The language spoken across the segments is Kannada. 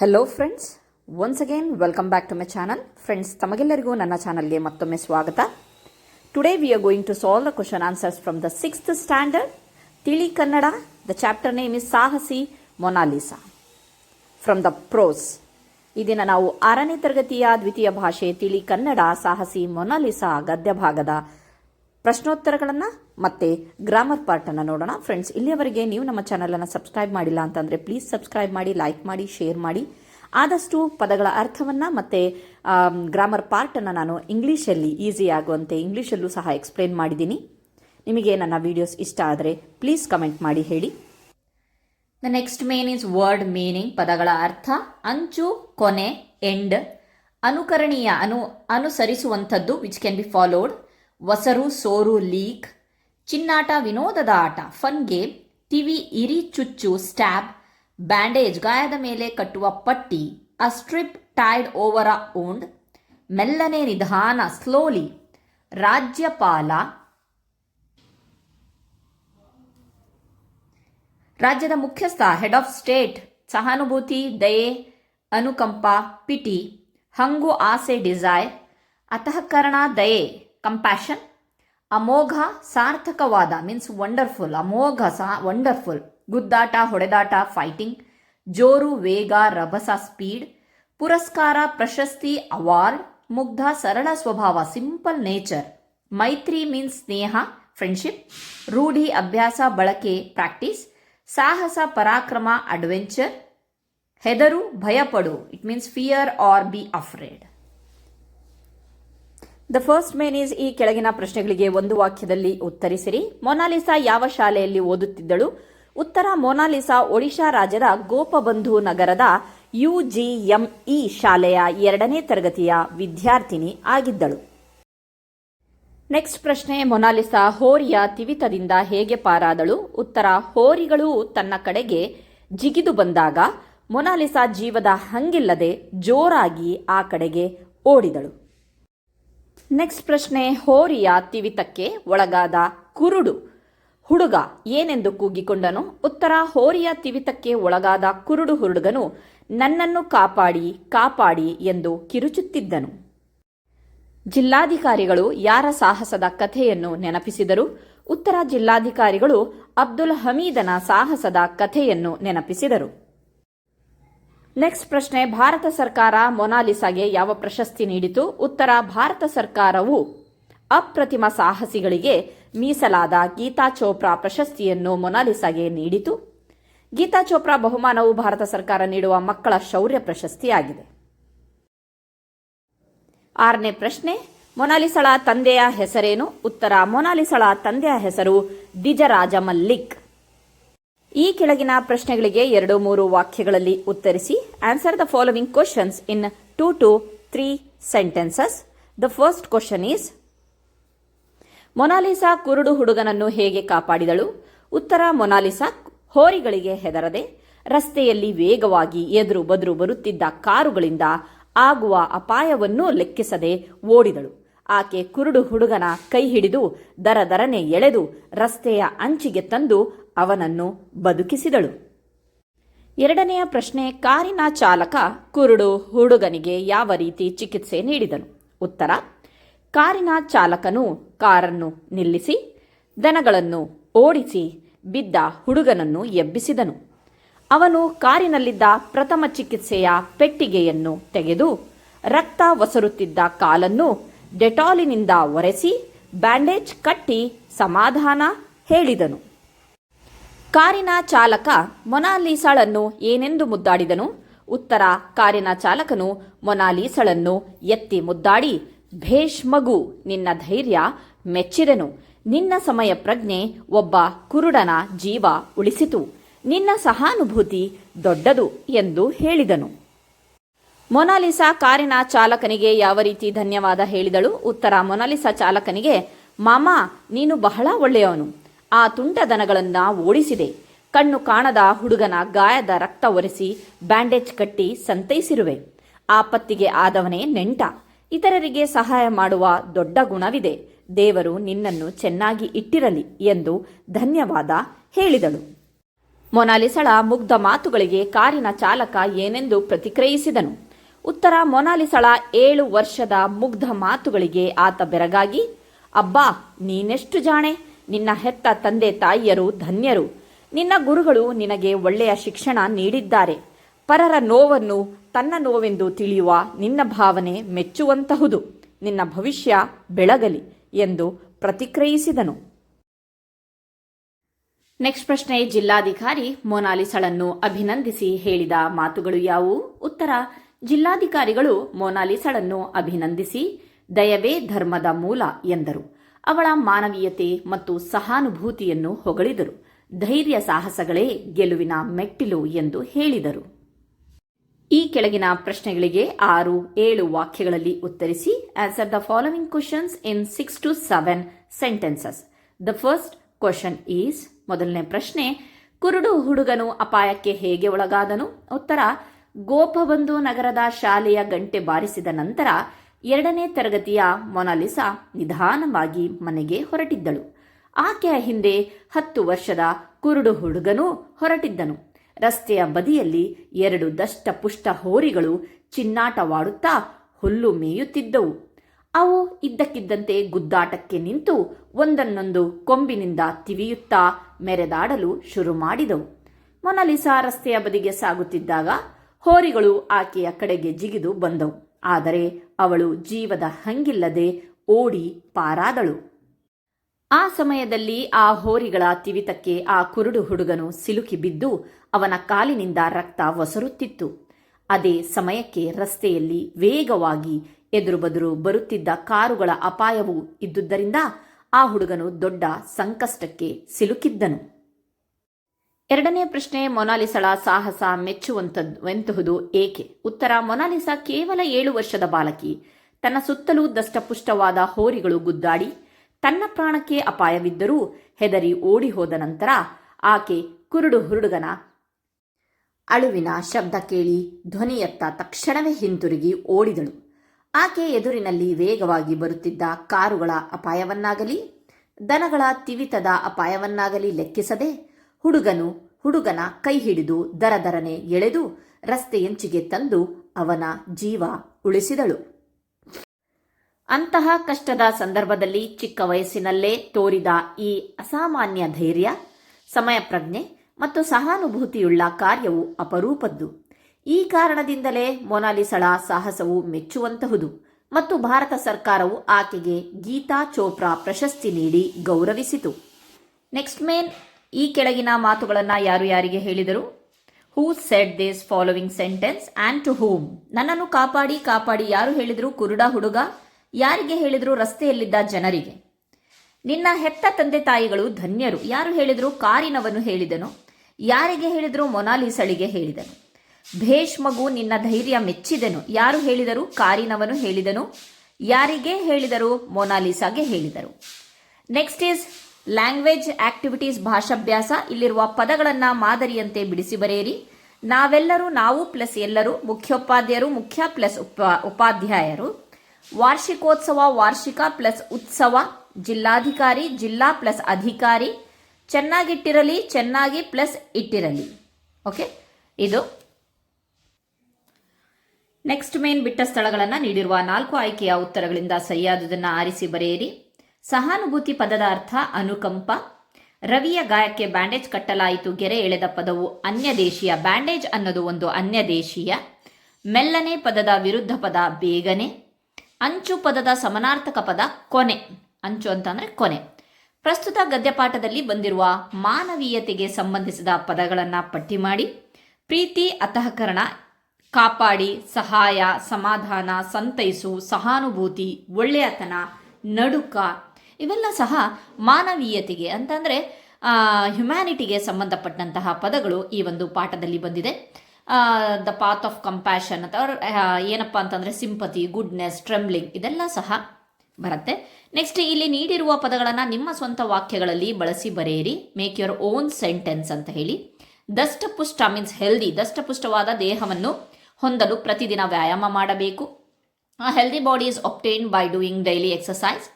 Hello friends once again welcome back to my channel friends ತಮಗೆಲ್ಲರಿಗೂ ನನ್ನ ಚಾನಲ್ಗೆ ಮತ್ತೊಮ್ಮೆ ಸ್ವಾಗತ. Today we are going to solve the question answers from the sixth standard ತಿಳಿ Kannada. The chapter name is ಸಾಹಸಿ Monalisa from the prose ಈ ದಿನ ನಾವು ಆರನೇ ತರಗತಿಯ ದ್ವಿತೀಯ ಭಾಷೆ, ತಿಳಿ ಕನ್ನಡ, ಸಾಹಸಿ ಮೊನಾಲಿಸಾ ಗದ್ಯ ಭಾಗದ ಪ್ರಶ್ನೋತ್ತರಗಳನ್ನು ಮತ್ತೆ ಗ್ರಾಮರ್ ಪಾರ್ಟನ್ನು ನೋಡೋಣ. ಫ್ರೆಂಡ್ಸ್ ಇಲ್ಲಿಯವರೆಗೆ ನೀವು ನಮ್ಮ ಚಾನಲನ್ನು ಸಬ್ಸ್ಕ್ರೈಬ್ ಮಾಡಿಲ್ಲ ಅಂತಂದ್ರೆ ಪ್ಲೀಸ್ ಸಬ್ಸ್ಕ್ರೈಬ್ ಮಾಡಿ ಲೈಕ್ ಮಾಡಿ ಶೇರ್ ಮಾಡಿ. ಆದಷ್ಟು ಪದಗಳ ಅರ್ಥವನ್ನ ಮತ್ತೆ ಗ್ರಾಮರ್ ಪಾರ್ಟನ್ನು ನಾನು ಇಂಗ್ಲೀಷಲ್ಲಿ ಈಸಿ ಆಗುವಂತೆ ಇಂಗ್ಲೀಷಲ್ಲೂ ಸಹ ಎಕ್ಸ್ಪ್ಲೇನ್ ಮಾಡಿದ್ದೀನಿ. ನಿಮಗೆ ನನ್ನ ವಿಡಿಯೋಸ್ ಇಷ್ಟ ಆದರೆ ಪ್ಲೀಸ್ ಕಮೆಂಟ್ ಮಾಡಿ ಹೇಳಿ. The next main is word meaning ಪದಗಳ ಅರ್ಥ, ಅಂಚು, ಕೊನೆ ಎಂಡ್ ಅನುಕರಣೀಯ, ಅನು, ಅನುಸರಿಸುವಂಥದ್ದು ವಿಚ್ ಕ್ಯಾನ್ ಬಿ ಫಾಲೋಡ್ ವಸರು, ಸೋರು ಲೀಕ್ ಚಿನ್ನಾಟ, ವಿನೋದದ ಆಟ ಫನ್ ಗೇಮ್ ಟಿವಿ ಇರಿ ಚುಚ್ಚು ಸ್ಟ್ಯಾಬ್ ಬ್ಯಾಂಡೇಜ್ ಗಾಯದ ಮೇಲೆ ಕಟ್ಟುವ ಪಟ್ಟಿ a strip tied over a wound ಮೆಲ್ಲನೆ ನಿಧಾನ ಸ್ಲೋಲಿ ರಾಜ್ಯಪಾಲ, ರಾಜ್ಯದ ಮುಖ್ಯಸ್ಥ ಹೆಡ್ ಆಫ್ ಸ್ಟೇಟ್ ಸಹಾನುಭೂತಿ, ದಯೆ, ಅನುಕಂಪ, ಪಿಟಿ, ಹಂಗು, ಆಸೆ ಡಿಸೈರ್ ಅಂತಃಕರಣ, ದಯೆ ಕಂಪ್ಯಾಷನ್ ಅಮೋಘ ಸಾರ್ಥಕವಾದ ಮೀನ್ಸ್ ವಂಡರ್ಫುಲ್ ಅಮೋಘ ಸಾ ವಂಡರ್ಫುಲ್ ಗುದ್ದಾಟ, ಹೊಡೆದಾಟ ಫೈಟಿಂಗ್ ಜೋರು, ವೇಗ, ರಭಸ ಸ್ಪೀಡ್ ಪುರಸ್ಕಾರ, ಪ್ರಶಸ್ತಿ ಅವಾರ್ಡ್ ಮುಗ್ಧ, ಸರಳ ಸ್ವಭಾವ ಸಿಂಪಲ್ ನೇಚರ್ ಮೈತ್ರಿ ಮೀನ್ಸ್ ಸ್ನೇಹ ಫ್ರೆಂಡ್ಶಿಪ್ ರೂಢಿ, ಅಭ್ಯಾಸ, ಬಳಕೆ ಪ್ರಾಕ್ಟೀಸ್ ಸಾಹಸ, ಪರಾಕ್ರಮ ಅಡ್ವೆಂಚರ್ ಹೆದರು, ಭಯಪಡು. It means fear or be afraid the first main is ಈ ಕೆಳಗಿನ ಪ್ರಶ್ನೆಗಳಿಗೆ ಒಂದು ವಾಕ್ಯದಲ್ಲಿ ಉತ್ತರಿಸಿರಿ. ಮೊನಾಲಿಸಾ ಯಾವ ಶಾಲೆಯಲ್ಲಿ ಓದುತ್ತಿದ್ದಳು? ಉತ್ತರ ಮೊನಾಲಿಸಾ ಒಡಿಶಾ ರಾಜ್ಯದ ಗೋಪಬಂಧು ನಗರದ ಯುಜಿಎಂಇ ಶಾಲೆಯ ಎರಡನೇ ತರಗತಿಯ ವಿದ್ಯಾರ್ಥಿನಿ ಆಗಿದ್ದಳು. ನೆಕ್ಸ್ಟ್ ಪ್ರಶ್ನೆ ಮೊನಾಲಿಸಾ ಹೋರಿಯ ತಿವಿತದಿಂದ ಹೇಗೆ ಪಾರಾದಳು? ಉತ್ತರ, ಹೋರಿಗಳು ತನ್ನ ಕಡೆಗೆ ಜಿಗಿದು ಬಂದಾಗ ಮೊನಾಲಿಸಾ ಜೀವದ ಹಂಗಿಲ್ಲದೆ ಜೋರಾಗಿ ಆ ಕಡೆಗೆ ಓಡಿದಳು. ನೆಕ್ಸ್ಟ್ ಪ್ರಶ್ನೆ, ಹೋರಿಯ ತಿವಿತಕ್ಕೆ ಒಳಗಾದ ಕುರುಡು ಹುಡುಗ ಏನೆಂದು ಕೂಗಿಕೊಂಡನು, ಉತ್ತರ ಹೋರಿಯ ತಿವಿತಕ್ಕೆ ಒಳಗಾದ ಕುರುಡು ಹುಡುಗನು ನನ್ನನ್ನು ಕಾಪಾಡಿ ಕಾಪಾಡಿ ಎಂದು ಕಿರುಚುತ್ತಿದ್ದನು. ಜಿಲ್ಲಾಧಿಕಾರಿಗಳು ಯಾರ ಸಾಹಸದ ಕಥೆಯನ್ನು ನೆನಪಿಸಿದರು? ಉತ್ತರ ಜಿಲ್ಲಾಧಿಕಾರಿಗಳು ಅಬ್ದುಲ್ ಹಮೀದನ ಸಾಹಸದ ಕಥೆಯನ್ನು ನೆನಪಿಸಿದರು. ನೆಕ್ಸ್ಟ್ ಪ್ರಶ್ನೆ, ಭಾರತ ಸರ್ಕಾರ ಮೊನಾಲಿಸಾಗೆ ಯಾವ ಪ್ರಶಸ್ತಿ ನೀಡಿತು? ಉತ್ತರ, ಭಾರತ ಸರ್ಕಾರವು ಅಪ್ರತಿಮ ಸಾಹಸಿಗಳಿಗೆ ಮೀಸಲಾದ ಗೀತಾ ಚೋಪ್ರಾ ಪ್ರಶಸ್ತಿಯನ್ನು ಮೊನಾಲಿಸಾಗೆ ನೀಡಿತು. ಗೀತಾ ಚೋಪ್ರಾ ಬಹುಮಾನವು ಭಾರತ ಸರ್ಕಾರ ನೀಡುವ ಮಕ್ಕಳ ಶೌರ್ಯ ಪ್ರಶಸ್ತಿಯಾಗಿದೆ. ಆರನೇ ಪ್ರಶ್ನೆ, ಮೊನಾಲಿಸಳ ತಂದೆಯ ಹೆಸರೇನು? ಉತ್ತರ, ಮೊನಾಲಿಸಳ ತಂದೆಯ ಹೆಸರು ದಿಜರಾಜ ಮಲ್ಲಿಕ್. ಈ ಕೆಳಗಿನ ಪ್ರಶ್ನೆಗಳಿಗೆ ಎರಡು ಮೂರು ವಾಕ್ಯಗಳಲ್ಲಿ ಉತ್ತರಿಸಿ. Answer the following questions in two to three sentences the first question is Monalisa ಕುರುಡು ಹುಡುಗನನ್ನು ಹೇಗೆ ಕಾಪಾಡಿದಳು? ಉತ್ತರ ಮೊನಾಲಿಸಾ ಹೋರಿಗಳಿಗೆ ಹೆದರದೆ, ರಸ್ತೆಯಲ್ಲಿ ವೇಗವಾಗಿ ಎದುರು ಬದುರು ಬರುತ್ತಿದ್ದ ಕಾರುಗಳಿಂದ ಆಗುವ ಅಪಾಯವನ್ನೂ ಲೆಕ್ಕಿಸದೆ ಓಡಿದಳು. ಆಕೆ ಕುರುಡು ಹುಡುಗನ ಕೈ ಹಿಡಿದು ದರ ದರನೆ ಎಳೆದು ರಸ್ತೆಯ ಅಂಚಿಗೆ ತಂದು ಅವನನ್ನು ಬದುಕಿಸಿದಳು. ಎರಡನೆಯ ಪ್ರಶ್ನೆ, ಕಾರಿನ ಚಾಲಕ ಕುರುಡು ಹುಡುಗನಿಗೆ ಯಾವ ರೀತಿ ಚಿಕಿತ್ಸೆ ನೀಡಿದನು? ಉತ್ತರ, ಕಾರಿನ ಚಾಲಕನು ಕಾರನ್ನು ನಿಲ್ಲಿಸಿ, ದನಗಳನ್ನು ಓಡಿಸಿ ಬಿದ್ದ ಹುಡುಗನನ್ನು ಎಬ್ಬಿಸಿದನು. ಅವನು ಕಾರಿನಲ್ಲಿದ್ದ ಪ್ರಥಮ ಚಿಕಿತ್ಸೆಯ ಪೆಟ್ಟಿಗೆಯನ್ನು ತೆಗೆದು ರಕ್ತ ಒಸರುತ್ತಿದ್ದ ಕಾಲನ್ನು ಡೆಟಾಲಿನಿಂದ ಒರೆಸಿ ಬ್ಯಾಂಡೇಜ್ ಕಟ್ಟಿ ಸಮಾಧಾನ ಹೇಳಿದನು. ಕಾರಿನ ಚಾಲಕ ಮೊನಾಲಿಸಾಳನ್ನು ಏನೆಂದು ಮುದ್ದಾಡಿದನು? ಉತ್ತರ, ಕಾರಿನ ಚಾಲಕನು ಮೊನಾಲೀಸಳನ್ನು ಎತ್ತಿ ಮುದ್ದಾಡಿ, ಭೇಷ್ ಮಗು, ನಿನ್ನ ಧೈರ್ಯ ಮೆಚ್ಚಿದನು. ನಿನ್ನ ಸಮಯ ಪ್ರಜ್ಞೆ ಒಬ್ಬ ಕುರುಡನ ಜೀವ ಉಳಿಸಿತು. ನಿನ್ನ ಸಹಾನುಭೂತಿ ದೊಡ್ಡದು ಎಂದು ಹೇಳಿದನು. ಮೊನಾಲಿಸಾ ಕಾರಿನ ಚಾಲಕನಿಗೆ ಯಾವ ರೀತಿ ಧನ್ಯವಾದ ಹೇಳಿದಳು? ಉತ್ತರ, ಮೊನಾಲಿಸಾ ಚಾಲಕನಿಗೆ, ಮಾಮಾ, ನೀನು ಬಹಳ ಒಳ್ಳೆಯವನು. ಆ ತುಂಟ ದನಗಳನ್ನ ಓಡಿಸಿದೆ. ಕಣ್ಣು ಕಾಣದ ಹುಡುಗನ ಗಾಯದ ರಕ್ತ ಒರೆಸಿ ಬ್ಯಾಂಡೇಜ್ ಕಟ್ಟಿ ಸಂತೈಸಿರುವೆ. ಆಪತ್ತಿಗೆ ಆದವನೇ ನೆಂಟ. ಇತರರಿಗೆ ಸಹಾಯ ಮಾಡುವ ದೊಡ್ಡ ಗುಣವಿದೆ. ದೇವರು ನಿನ್ನನ್ನು ಚೆನ್ನಾಗಿ ಇಟ್ಟಿರಲಿ ಎಂದು ಧನ್ಯವಾದ ಹೇಳಿದಳು. ಮೊನಾಲಿಸಳ ಮುಗ್ಧ ಮಾತುಗಳಿಗೆ ಕಾರಿನ ಚಾಲಕ ಏನೆಂದು ಪ್ರತಿಕ್ರಿಯಿಸಿದನು. ಉತ್ತರ ಮೊನಾಲಿಸಳ ಏಳು ವರ್ಷದ ಮುಗ್ಧ ಮಾತುಗಳಿಗೆ ಆತ ಬೆರಗಾಗಿ, ಅಬ್ಬಾ, ನೀನೆಷ್ಟು ಜಾಣೆ? ನಿನ್ನ ಹೆತ್ತ ತಂದೆ ತಾಯಿಯರು ಧನ್ಯರು. ನಿನ್ನ ಗುರುಗಳು ನಿನಗೆ ಒಳ್ಳೆಯ ಶಿಕ್ಷಣ ನೀಡಿದ್ದಾರೆ. ಪರರ ನೋವನ್ನು ತನ್ನ ನೋವೆಂದು ತಿಳಿಯುವ ನಿನ್ನ ಭಾವನೆ ಮೆಚ್ಚುವಂತಹುದು. ನಿನ್ನ ಭವಿಷ್ಯ ಬೆಳಗಲಿ ಎಂದು ಪ್ರತಿಕ್ರಿಯಿಸಿದನು. ನೆಕ್ಸ್ಟ್ ಪ್ರಶ್ನೆ, ಜಿಲ್ಲಾಧಿಕಾರಿ ಮೋನಾಲಿಸಳನ್ನು ಅಭಿನಂದಿಸಿ ಹೇಳಿದ ಮಾತುಗಳು ಯಾವುವು? ಉತ್ತರ, ಜಿಲ್ಲಾಧಿಕಾರಿಗಳು ಮೋನಾಲಿಸಳನ್ನು ಅಭಿನಂದಿಸಿ, ದಯವೇ ಧರ್ಮದ ಮೂಲ ಎಂದರು. ಅವಳ ಮಾನವೀಯತೆ ಮತ್ತು ಸಹಾನುಭೂತಿಯನ್ನು ಹೊಗಳಿದರು. ಧೈರ್ಯ ಸಾಹಸಗಳೇ ಗೆಲುವಿನ ಮೆಟ್ಟಿಲು ಎಂದು ಹೇಳಿದರು. ಈ ಕೆಳಗಿನ ಪ್ರಶ್ನೆಗಳಿಗೆ ಆರು, ಏಳು ವಾಕ್ಯಗಳಲ್ಲಿ ಉತ್ತರಿಸಿ, answer the following questions in six to seven sentences the first question is ಮೊದಲನೇ ಪ್ರಶ್ನೆ, ಕುರುಡು ಹುಡುಗನು ಅಪಾಯಕ್ಕೆ ಹೇಗೆ ಒಳಗಾದನು? ಉತ್ತರ, ಗೋಪಬಂಧು ನಗರದ ಶಾಲೆಯ ಗಂಟೆ ಬಾರಿಸಿದ ನಂತರ ಎರಡನೇ ತರಗತಿಯ ಮೊನಾಲಿಸಾ ನಿಧಾನವಾಗಿ ಮನೆಗೆ ಹೊರಟಿದ್ದಳು. ಆಕೆಯ ಹಿಂದೆ ಹತ್ತು ವರ್ಷದ ಕುರುಡು ಹುಡುಗನೂ ಹೊರಟಿದ್ದನು. ರಸ್ತೆಯ ಬದಿಯಲ್ಲಿ ಎರಡು ದಷ್ಟಪುಷ್ಟ ಹೋರಿಗಳು ಚಿನ್ನಾಟವಾಡುತ್ತಾ ಹುಲ್ಲು ಮೇಯುತ್ತಿದ್ದವು. ಅವು ಇದ್ದಕ್ಕಿದ್ದಂತೆ ಗುದ್ದಾಟಕ್ಕೆ ನಿಂತು ಒಂದನ್ನೊಂದು ಕೊಂಬಿನಿಂದ ತಿವಿಯುತ್ತಾ ಮೆರೆದಾಡಲು ಶುರು ಮಾಡಿದವು. ಮೊನಾಲಿಸಾ ರಸ್ತೆಯ ಬದಿಗೆ ಸಾಗುತ್ತಿದ್ದಾಗ ಹೋರಿಗಳು ಆಕೆಯ ಕಡೆಗೆ ಜಿಗಿದು ಬಂದವು. ಆದರೆ ಅವಳು ಜೀವದ ಹಂಗಿಲ್ಲದೆ ಓಡಿ ಪಾರಾದಳು. ಆ ಸಮಯದಲ್ಲಿ ಆ ಹೋರಿಗಳ ತಿವಿತಕ್ಕೆ ಆ ಕುರುಡು ಹುಡುಗನು ಸಿಲುಕಿ ಬಿದ್ದು ಅವನ ಕಾಲಿನಿಂದ ರಕ್ತ ಒಸರುತ್ತಿತ್ತು. ಅದೇ ಸಮಯಕ್ಕೆ ರಸ್ತೆಯಲ್ಲಿ ವೇಗವಾಗಿ ಎದುರುಬದುರು ಬರುತ್ತಿದ್ದ ಕಾರುಗಳ ಅಪಾಯವೂ ಇದ್ದುದರಿಂದ ಆ ಹುಡುಗನು ದೊಡ್ಡ ಸಂಕಷ್ಟಕ್ಕೆ ಸಿಲುಕಿದ್ದನು. ಎರಡನೇ ಪ್ರಶ್ನೆ, ಮೊನಾಲಿಸಳ ಸಾಹಸ ಮೆಚ್ಚುವಂತಹುದು ಏಕೆ? ಉತ್ತರ, ಮೊನಾಲಿಸ ಕೇವಲ ಏಳು ವರ್ಷದ ಬಾಲಕಿ. ತನ್ನ ಸುತ್ತಲೂ ದಷ್ಟಪುಷ್ಟವಾದ ಹೋರಿಗಳು ಗುದ್ದಾಡಿ, ತನ್ನ ಪ್ರಾಣಕ್ಕೆ ಅಪಾಯವಿದ್ದರೂ ಹೆದರಿ ಓಡಿ ಹೋದ ನಂತರ ಆಕೆ ಕುರುಡು ಹುರುಡುಗನ ಅಳುವಿನ ಶಬ್ದ ಕೇಳಿ ಧ್ವನಿಯತ್ತ ತಕ್ಷಣವೇ ಹಿಂತಿರುಗಿ ಓಡಿದಳು. ಆಕೆ ಎದುರಿನಲ್ಲಿ ವೇಗವಾಗಿ ಬರುತ್ತಿದ್ದ ಕಾರುಗಳ ಅಪಾಯವನ್ನಾಗಲಿ, ದನಗಳ ತಿವಿತದ ಅಪಾಯವನ್ನಾಗಲಿ ಲೆಕ್ಕಿಸದೆ ಹುಡುಗನು ಹುಡುಗನ ಕೈ ಹಿಡಿದು ದರದರನೆ ಎಳೆದು ರಸ್ತೆಯಂಚಿಗೆ ತಂದು ಅವನ ಜೀವ ಉಳಿಸಿದಳು. ಅಂತಹ ಕಷ್ಟದ ಸಂದರ್ಭದಲ್ಲಿ ಚಿಕ್ಕ ವಯಸ್ಸಿನಲ್ಲೇ ತೋರಿದ ಈ ಅಸಾಮಾನ್ಯ ಧೈರ್ಯ ಸಮಯ ಪ್ರಜ್ಞೆ ಮತ್ತು ಸಹಾನುಭೂತಿಯುಳ್ಳ ಕಾರ್ಯವು ಅಪರೂಪದ್ದು. ಈ ಕಾರಣದಿಂದಲೇ ಮೊನಾಲಿಸಳ ಸಾಹಸವು ಮೆಚ್ಚುವಂತಹುದು ಮತ್ತು ಭಾರತ ಸರ್ಕಾರವು ಆಕೆಗೆ ಗೀತಾ ಚೋಪ್ರಾ ಪ್ರಶಸ್ತಿ ನೀಡಿ ಗೌರವಿಸಿತು. ನೆಕ್ಸ್ಟ್ ಮೇನ್ ಈ ಕೆಳಗಿನ ಮಾತುಗಳನ್ನು ಯಾರು ಯಾರಿಗೆ ಹೇಳಿದರು? Who said this following sentence and to whom ನನ್ನನ್ನು ಕಾಪಾಡಿ ಕಾಪಾಡಿ ಯಾರು ಹೇಳಿದರು? ಕುರುಡ, ಹುಡುಗ. ಯಾರಿಗೆ ಹೇಳಿದರು? ರಸ್ತೆಯಲ್ಲಿದ್ದ ಜನರಿಗೆ. ನಿನ್ನ ಹೆತ್ತ ತಂದೆ ತಾಯಿಗಳು ಧನ್ಯರು. ಯಾರು ಹೇಳಿದರು? ಕಾರಿನವನು ಹೇಳಿದನು. ಯಾರಿಗೆ ಹೇಳಿದರು? ಮೊನಾಲಿಸಳಿಗೆ ಹೇಳಿದನು. ಭೇಷ್ ಮಗು ನಿನ್ನ ಧೈರ್ಯ ಮೆಚ್ಚಿದನು. ಯಾರು ಹೇಳಿದರು? ಕಾರಿನವನು ಹೇಳಿದನು. ಯಾರಿಗೆ ಹೇಳಿದರು? ಮೊನಾಲಿಸಾಗೆ ಹೇಳಿದರು. ನೆಕ್ಸ್ಟ್ ಈಸ್ ಲ್ಯಾಂಗ್ವೇಜ್ ಆಕ್ಟಿವಿಟೀಸ್ ಭಾಷಾಭ್ಯಾಸ, ಇಲ್ಲಿರುವ ಪದಗಳನ್ನು ಮಾದರಿಯಂತೆ ಬಿಡಿಸಿ ಬರೆಯಿರಿ. ನಾವೆಲ್ಲರೂ ನಾವು ಪ್ಲಸ್ ಎಲ್ಲರೂ, ಮುಖ್ಯೋಪಾಧ್ಯಾಯರು, ಮುಖ್ಯ ಪ್ಲಸ್ ಉಪ, ಉಪಾಧ್ಯಾಯರು. ವಾರ್ಷಿಕೋತ್ಸವ, ವಾರ್ಷಿಕ ಪ್ಲಸ್ ಉತ್ಸವ, ಜಿಲ್ಲಾಧಿಕಾರಿ, ಜಿಲ್ಲಾ ಪ್ಲಸ್ ಅಧಿಕಾರಿ. ಚೆನ್ನಾಗಿಟ್ಟಿರಲಿ, ಚೆನ್ನಾಗಿ ಪ್ಲಸ್ ಇಟ್ಟಿರಲಿ. ಓಕೆ ಇದು. ನೆಕ್ಸ್ಟ್ ಮೇನ್ ಬಿಟ್ಟ ಸ್ಥಳಗಳನ್ನು ನೀಡಿರುವ ನಾಲ್ಕು ಆಯ್ಕೆಯ ಉತ್ತರಗಳಿಂದ ಸರಿಯಾದುದನ್ನು ಆರಿಸಿ ಬರೆಯಿರಿ. ಸಹಾನುಭೂತಿ ಪದದ ಅರ್ಥ ಅನುಕಂಪ. ರವಿಯ ಗಾಯಕ್ಕೆ ಬ್ಯಾಂಡೇಜ್ ಕಟ್ಟಲಾಯಿತು, ಗೆರೆ ಎಳೆದ ಪದವು ಅನ್ಯದೇಶೀಯ. ಬ್ಯಾಂಡೇಜ್ ಅನ್ನೋದು ಒಂದು ಅನ್ಯದೇಶೀಯ. ಮೆಲ್ಲನೆ ಪದದ ವಿರುದ್ಧ ಪದ ಬೇಗನೆ. ಅಂಚು ಪದದ ಸಮನಾರ್ಥಕ ಪದ ಕೊನೆ. ಅಂಚು ಅಂತಂದ್ರೆ ಕೊನೆ. ಪ್ರಸ್ತುತ ಗದ್ಯಪಾಠದಲ್ಲಿ ಬಂದಿರುವ ಮಾನವೀಯತೆಗೆ ಸಂಬಂಧಿಸಿದ ಪದಗಳನ್ನು ಪಟ್ಟಿ ಮಾಡಿ. ಪ್ರೀತಿ, ಅತಃಕರಣ, ಕಾಪಾಡಿ, ಸಹಾಯ, ಸಮಾಧಾನ, ಸಂತೈಸು, ಸಹಾನುಭೂತಿ, ಒಳ್ಳೆಯತನ, ನಡುಕ ಇವೆಲ್ಲ ಸಹ ಮಾನವೀಯತೆಗೆ ಅಂತಂದರೆ ಹ್ಯುಮ್ಯಾನಿಟಿಗೆ ಸಂಬಂಧಪಟ್ಟಂತಹ ಪದಗಳು ಈ ಒಂದು ಪಾಠದಲ್ಲಿ ಬಂದಿದೆ. ದ ಪಾತ್ ಆಫ್ ಕಂಪ್ಯಾಷನ್ ಅಥವಾ ಏನಪ್ಪ ಅಂತಂದರೆ ಸಿಂಪತಿ ಗುಡ್ನೆಸ್ ಟ್ರೆಂಬ್ಲಿಂಗ್ ಇದೆಲ್ಲ ಸಹ ಬರುತ್ತೆ. ನೆಕ್ಸ್ಟ್ ಇಲ್ಲಿ ನೀಡಿರುವ ಪದಗಳನ್ನು ನಿಮ್ಮ ಸ್ವಂತ ವಾಕ್ಯಗಳಲ್ಲಿ ಬಳಸಿ ಬರೆಯಿರಿ. ಮೇಕ್ ಯುವರ್ ಓನ್ ಸೆಂಟೆನ್ಸ್ ಅಂತ ಹೇಳಿ. ದಷ್ಟಪುಷ್ಟ ಮೀನ್ಸ್ ಹೆಲ್ದಿ ದಷ್ಟಪುಷ್ಟವಾದ ದೇಹವನ್ನು ಹೊಂದಲು ಪ್ರತಿದಿನ ವ್ಯಾಯಾಮ ಮಾಡಬೇಕು. Healthy body is obtained by doing daily exercise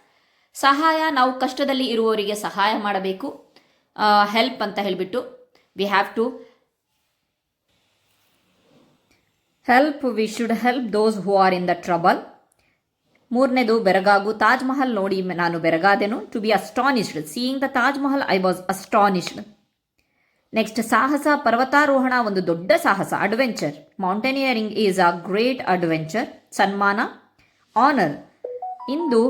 ಸಹಾಯ, ನಾವು ಕಷ್ಟದಲ್ಲಿ ಇರುವವರಿಗೆ ಸಹಾಯ ಮಾಡಬೇಕು. ಹೆಲ್ಪ್ ಅಂತ ಹೇಳಿಬಿಟ್ಟು we have to help we should help those who are in the trouble ಮೂರನೇದು, ಬೆರಗಾಗು. ತಾಜ್ ಮಹಲ್ ನೋಡಿ ನಾನು ಬೆರಗಾದೆನು. To be astonished seeing the Taj Mahal I was astonished next ಸಾಹಸ, ಪರ್ವತಾರೋಹಣ, ಒಂದು ದೊಡ್ಡ ಸಾಹಸ adventure mountaineering is a great adventure ಸನ್ಮಾನ ಆನರ್ ಇಂದು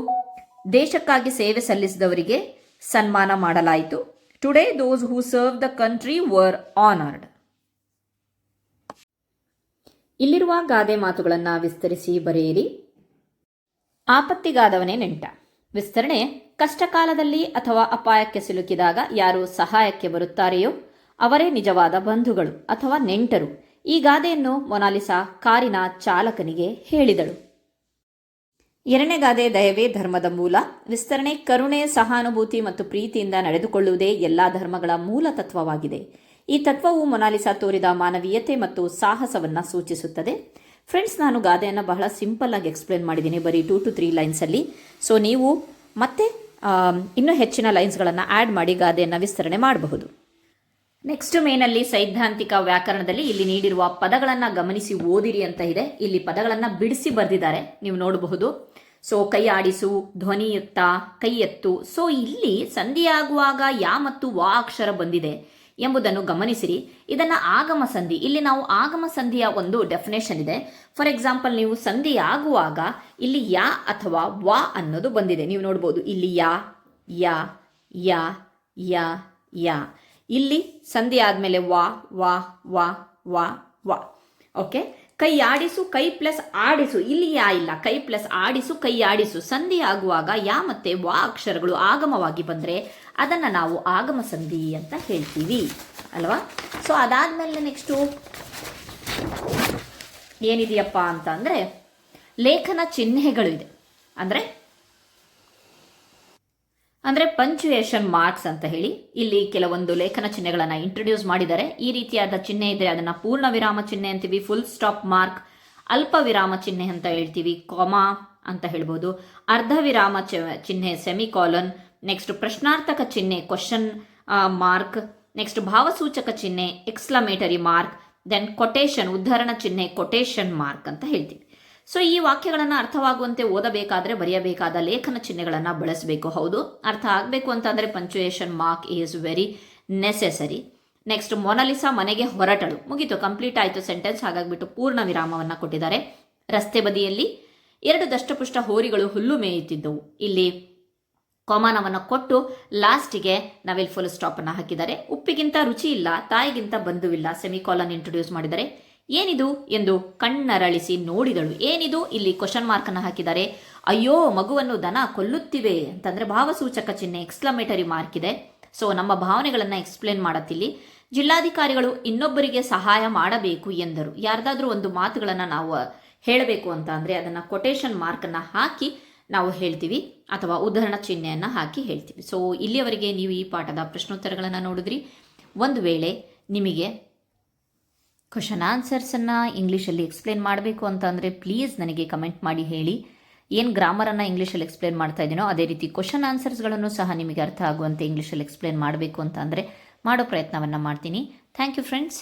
ದೇಶಕ್ಕಾಗಿ ಸೇವೆ ಸಲ್ಲಿಸಿದವರಿಗೆ ಸನ್ಮಾನ ಮಾಡಲಾಯಿತು. Today those who serve the country were honoured ಇಲ್ಲಿರುವ ಗಾದೆ ಮಾತುಗಳನ್ನು ವಿಸ್ತರಿಸಿ ಬರೆಯಿರಿ. ಆಪತ್ತಿಗಾದವನೇ ನೆಂಟ. ವಿಸ್ತರಣೆ, ಕಷ್ಟಕಾಲದಲ್ಲಿ ಅಥವಾ ಅಪಾಯಕ್ಕೆ ಸಿಲುಕಿದಾಗ ಯಾರು ಸಹಾಯಕ್ಕೆ ಬರುತ್ತಾರೆಯೋ ಅವರೇ ನಿಜವಾದ ಬಂಧುಗಳು ಅಥವಾ ನೆಂಟರು. ಈ ಗಾದೆಯನ್ನು ಮೊನಾಲಿಸಾ ಕಾರಿನ ಚಾಲಕನಿಗೆ ಹೇಳಿದಳು. ಎರಡನೇ ಗಾದೆ ದಯವೇ ಧರ್ಮದ ಮೂಲ. ವಿಸ್ತರಣೆ ಕರುಣೆ, ಸಹಾನುಭೂತಿ ಮತ್ತು ಪ್ರೀತಿಯಿಂದ ನಡೆದುಕೊಳ್ಳುವುದೇ ಎಲ್ಲಾ ಧರ್ಮಗಳ ಮೂಲ ತತ್ವವಾಗಿದೆ. ಈ ತತ್ವವು ಮೊನಾಲಿಸಾ ತೋರಿದ ಮಾನವೀಯತೆ ಮತ್ತು ಸಾಹಸವನ್ನು ಸೂಚಿಸುತ್ತದೆ. ಫ್ರೆಂಡ್ಸ್, ನಾನು ಗಾದೆಯನ್ನು ಬಹಳ ಸಿಂಪಲ್ ಆಗಿ ಎಕ್ಸ್ಪ್ಲೇನ್ ಮಾಡಿದ್ದೀನಿ ಬರೀ ಟೂ ಟು ತ್ರೀ ಲೈನ್ಸಲ್ಲಿ ಸೊ, ನೀವು ಮತ್ತೆ ಇನ್ನೂ ಹೆಚ್ಚಿನ ಲೈನ್ಸ್ಗಳನ್ನು ಆ್ಯಡ್ ಮಾಡಿ ಗಾದೆಯನ್ನು ವಿಸ್ತರಣೆ ಮಾಡಬಹುದು. ನೆಕ್ಸ್ಟ್ ಮೇನಲ್ಲಿ ಸೈದ್ಧಾಂತಿಕ ವ್ಯಾಕರಣದಲ್ಲಿ ಇಲ್ಲಿ ನೀಡಿರುವ ಪದಗಳನ್ನು ಗಮನಿಸಿ ಓದಿರಿ ಅಂತ ಇದೆ. ಇಲ್ಲಿ ಪದಗಳನ್ನು ಬಿಡಿಸಿ ಬರೆದಿದ್ದಾರೆ. ನೀವು ನೋಡಬಹುದು. ಸೊ, ಕೈ ಆಡಿಸು ಧ್ವನಿಯುಕ್ತ ಕೈ ಎತ್ತು. ಸೊ, ಇಲ್ಲಿ ಸಂಧಿಯಾಗುವಾಗ ಯಾ ಮತ್ತು ವಾ ಅಕ್ಷರ ಬಂದಿದೆ ಎಂಬುದನ್ನು ಗಮನಿಸಿರಿ. ಇದನ್ನ ಆಗಮ ಸಂಧಿ. ಇಲ್ಲಿ ನಾವು ಆಗಮ ಸಂಧಿಯ ಒಂದು ಡೆಫಿನೇಷನ್ ಇದೆ. ಫಾರ್ ಎಕ್ಸಾಂಪಲ್ ನೀವು ಸಂಧಿ ಆಗುವಾಗ ಇಲ್ಲಿ ಯಾ ಅಥವಾ ವಾ ಅನ್ನೋದು ಬಂದಿದೆ. ನೀವು ನೋಡ್ಬೋದು. ಇಲ್ಲಿ ಯಾ ಯಾ ಯಾ ಯಾ. ಇಲ್ಲಿ ಸಂಧಿ ಆದಮೇಲೆ ವಾ ವಾ ವಾ ವಾ ವಾ. ಓಕೆ ಕೈ ಆಡಿಸು, ಕೈ ಪ್ಲಸ್ ಆಡಿಸು. ಇಲ್ಲಿ ಯಾ ಇಲ್ಲ. ಕೈ ಪ್ಲಸ್ ಆಡಿಸು, ಕೈ ಆಡಿಸು. ಸಂಧಿ ಆಗುವಾಗ ಯಾ ಮತ್ತೆ ವಾ ಅಕ್ಷರಗಳು ಆಗಮವಾಗಿ ಬಂದರೆ ಅದನ್ನು ನಾವು ಆಗಮ ಸಂಧಿ ಅಂತ ಹೇಳ್ತೀವಿ. ಅಲ್ವಾ? ಸೊ ಅದಾದಮೇಲೆ ನೆಕ್ಸ್ಟು ಏನಿದೆಯಪ್ಪ ಅಂತ ಅಂದರೆ ಲೇಖನ ಚಿಹ್ನೆಗಳು ಇದೆ. ಅಂದರೆ ಅಂದರೆ ಪಂಚುಯೇಷನ್ ಮಾರ್ಕ್ಸ್ ಅಂತ ಹೇಳಿ ಇಲ್ಲಿ ಕೆಲವೊಂದು ಲೇಖನ ಚಿಹ್ನೆಗಳನ್ನು ಇಂಟ್ರೊಡ್ಯೂಸ್ ಮಾಡಿದ್ದಾರೆ. ಈ ರೀತಿಯಾದ ಚಿಹ್ನೆ ಇದೆ ಅದನ್ನು ಪೂರ್ಣ ವಿರಾಮ ಚಿಹ್ನೆ ಅಂತೀವಿ ಫುಲ್ ಸ್ಟಾಪ್ ಮಾರ್ಕ್ ಅಲ್ಪ ವಿರಾಮ ಚಿಹ್ನೆ ಅಂತ ಹೇಳ್ತೀವಿ ಕೊಮಾ ಅಂತ ಹೇಳ್ಬೋದು. ಅರ್ಧ ವಿರಾಮ ಚಿಹ್ನೆ ಸೆಮಿ ಕಾಲನ್ ನೆಕ್ಸ್ಟ್ ಪ್ರಶ್ನಾರ್ಥಕ ಚಿಹ್ನೆ ಕ್ವಶನ್ ಮಾರ್ಕ್ ನೆಕ್ಸ್ಟ್ ಭಾವಸೂಚಕ ಚಿಹ್ನೆ ಎಕ್ಸ್ಲಮೇಟರಿ ಮಾರ್ಕ್ ದೆನ್ ಕೊಟೇಶನ್ ಉದ್ಧರಣ ಚಿಹ್ನೆ ಕೊಟೇಶನ್ ಮಾರ್ಕ್ ಅಂತ ಹೇಳ್ತೀವಿ. ಸೊ ಈ ವಾಕ್ಯಗಳನ್ನು ಅರ್ಥವಾಗುವಂತೆ ಓದಬೇಕಾದ್ರೆ ಬರೆಯಬೇಕಾದ ಲೇಖನ ಚಿಹ್ನೆಗಳನ್ನು ಬಳಸಬೇಕು. ಹೌದು. ಅರ್ಥ ಆಗಬೇಕು ಅಂತಂದರೆ punctuation mark is very necessary next Monalisa ಮನೆಗೆ ಹೊರಟಳು. ಮುಗಿತು. ಕಂಪ್ಲೀಟ್ ಆಯಿತು ಸೆಂಟೆನ್ಸ್ ಹಾಗಾಗಿಬಿಟ್ಟು ಪೂರ್ಣ ವಿರಾಮವನ್ನು ಕೊಟ್ಟಿದ್ದಾರೆ. ರಸ್ತೆ ಬದಿಯಲ್ಲಿ ಎರಡು ದಷ್ಟಪುಷ್ಟ ಹೋರಿಗಳು ಹುಲ್ಲು ಮೇಯುತ್ತಿದ್ದವು. ಇಲ್ಲಿ ಕೋಮಾನವನ್ನು ಕೊಟ್ಟು ಲಾಸ್ಟಿಗೆ ನಾವಿಲ್ಲಿ ಫುಲ್ ಸ್ಟಾಪನ್ನು ಹಾಕಿದ್ದಾರೆ. ಉಪ್ಪಿಗಿಂತ ರುಚಿ ಇಲ್ಲ, ತಾಯಿಗಿಂತ ಬಂಧುವಿಲ್ಲ ಸೆಮಿಕಾಲನ್ ಇಂಟ್ರೊಡ್ಯೂಸ್ ಮಾಡಿದ್ದಾರೆ. ಏನಿದು ಎಂದು ಕಣ್ಣರಳಿಸಿ ನೋಡಿದಳು. ಏನಿದು? ಇಲ್ಲಿ ಕ್ವಶನ್ ಮಾರ್ಕನ್ನು ಹಾಕಿದ್ದಾರೆ. ಅಯ್ಯೋ, ಮಗುವನ್ನು ದನ ಕೊಲ್ಲುತ್ತಿವೆ ಅಂತಂದ್ರೆ ಭಾವಸೂಚಕ ಚಿಹ್ನೆ ಎಕ್ಸ್ಕ್ಲಮೇಟರಿ ಮಾರ್ಕ್ ಇದೆ. ಸೊ ನಮ್ಮ ಭಾವನೆಗಳನ್ನು ಎಕ್ಸ್ಪ್ಲೇನ್ ಮಾಡತ್ತಿಲ್ಲಿ. ಜಿಲ್ಲಾಧಿಕಾರಿಗಳು ಇನ್ನೊಬ್ಬರಿಗೆ ಸಹಾಯ ಮಾಡಬೇಕು ಎಂದರು. ಯಾರ್ದಾದ್ರೂ ಒಂದು ಮಾತುಗಳನ್ನು ನಾವು ಹೇಳಬೇಕು ಅಂತ ಅಂದರೆ ಅದನ್ನು ಕೊಟೇಶನ್ ಮಾರ್ಕನ್ನು ಹಾಕಿ ನಾವು ಹೇಳ್ತೀವಿ ಅಥವಾ ಉದಾಹರಣ ಚಿಹ್ನೆಯನ್ನು ಹಾಕಿ ಹೇಳ್ತೀವಿ. ಸೊ ಇಲ್ಲಿಯವರೆಗೆ ನೀವು ಈ ಪಾಠದ ಪ್ರಶ್ನೋತ್ತರಗಳನ್ನು ನೋಡಿದ್ರಿ. ಒಂದು ವೇಳೆ ನಿಮಗೆ ಕ್ವಶನ್ ಆನ್ಸರ್ಸನ್ನು ಇಂಗ್ಲೀಷಲ್ಲಿ ಎಕ್ಸ್ಪ್ಲೇನ್ ಮಾಡಬೇಕು ಅಂತ ಅಂದರೆ ಪ್ಲೀಸ್ ನನಗೆ ಕಮೆಂಟ್ ಮಾಡಿ ಹೇಳಿ. ಏನು ಗ್ರಾಮರನ್ನು ಇಂಗ್ಲೀಷಲ್ಲಿ ಎಕ್ಸ್ಪ್ಲೇನ್ ಮಾಡ್ತಾ ಇದ್ದೀನೋ ಅದೇ ರೀತಿ ಕ್ವಶನ್ ಆನ್ಸರ್ಸ್ಗಳನ್ನು ಸಹ ನಿಮಗೆ ಅರ್ಥ ಆಗುವಂತೆ ಇಂಗ್ಲೀಷಲ್ಲಿ ಎಕ್ಸ್ಪ್ಲೇನ್ ಮಾಡಬೇಕು ಅಂತ ಅಂದರೆ ಮಾಡೋ ಪ್ರಯತ್ನವನ್ನು ಮಾಡ್ತೀನಿ. Thank you friends